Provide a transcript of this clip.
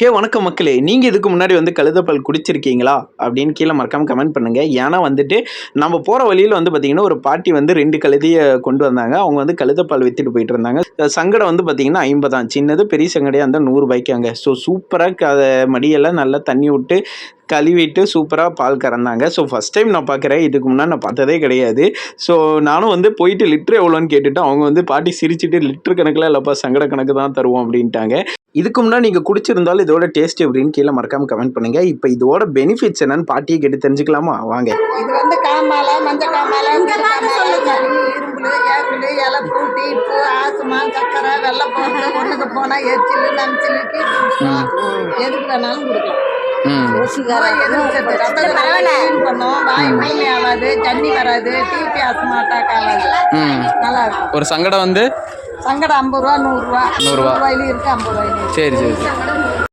ஹே வணக்கம் மக்களே. நீங்கள் இதுக்கு முன்னாடி வந்து கழுதப்பால் குடிச்சிருக்கீங்களா? அப்படின்னு கீழே மறக்காமல் கமெண்ட் பண்ணுங்கள் ஏன்னா வந்துட்டு நம்ம போகிற வழியில் வந்து பார்த்திங்கன்னா ஒரு பாட்டி வந்து ரெண்டு கழுதையை கொண்டு வந்தாங்க. அவங்க வந்து கழுதப்பால் விற்றுட்டு போயிட்டு இருந்தாங்க. சங்கடம் வந்து பார்த்திங்கன்னா ஐம்பதாம் சின்னது பெரிய சங்கடையாக இருந்தால் நூறு ரூபாய்க்காங்க. ஸோ சூப்பராக அதை மடியெல்லாம் நல்லா தண்ணி விட்டு கழுவிட்டு சூப்பராக பால் கறந்தாங்க. ஸோ ஃபஸ்ட் டைம் நான் பார்க்குறேன் இதுக்கு முன்னாடி நான் பார்த்ததே கிடையாது. ஸோ நானும் வந்து போயிட்டு லிட்ரு எவ்வளோன்னு கேட்டுவிட்டு அவங்க வந்து பாட்டி சிரிச்சிட்டு லிட்ரு கணக்கில் இல்லைப்பா சங்கட கணக்கு தான் தருவோம் அப்படின்ட்டாங்க. இதுக்கு முன்னாடி நீங்கள் குடிச்சிருந்தாலும் இதோட டேஸ்ட் எப்படின்னு கீழே மறக்காம கமெண்ட் பண்ணுங்கள் இப்போ இதோட பெனிஃபிட்ஸ் என்னன்னு பாட்டியை கேட்டு தெரிஞ்சுக்கலாமா? வாங்க. இது வந்து காமாலை மஞ்சள் காமாலை இரும்புல இலை பூட்டி பூ ஆசுமா சக்கரை வெள்ளை போட்டு ஒண்ணுக்கு போனா எச்சில் நமிச்சில் எதுக்கு வேணாலும் கொடுக்கலாம். பண்ணும் வாய் ஆகாது தண்ணி வராது டிபி ஆஸ்மா அட்டாக் ஆகாது நல்லா இருக்கும் ஒரு சங்கடம் வந்து? சங்கடம் ஐம்பது ரூபா நூறுரூவா நூறுரூவா. ரூபாயிலும் இருக்கு ஐம்பது ரூபாயிலும் சரி சரி.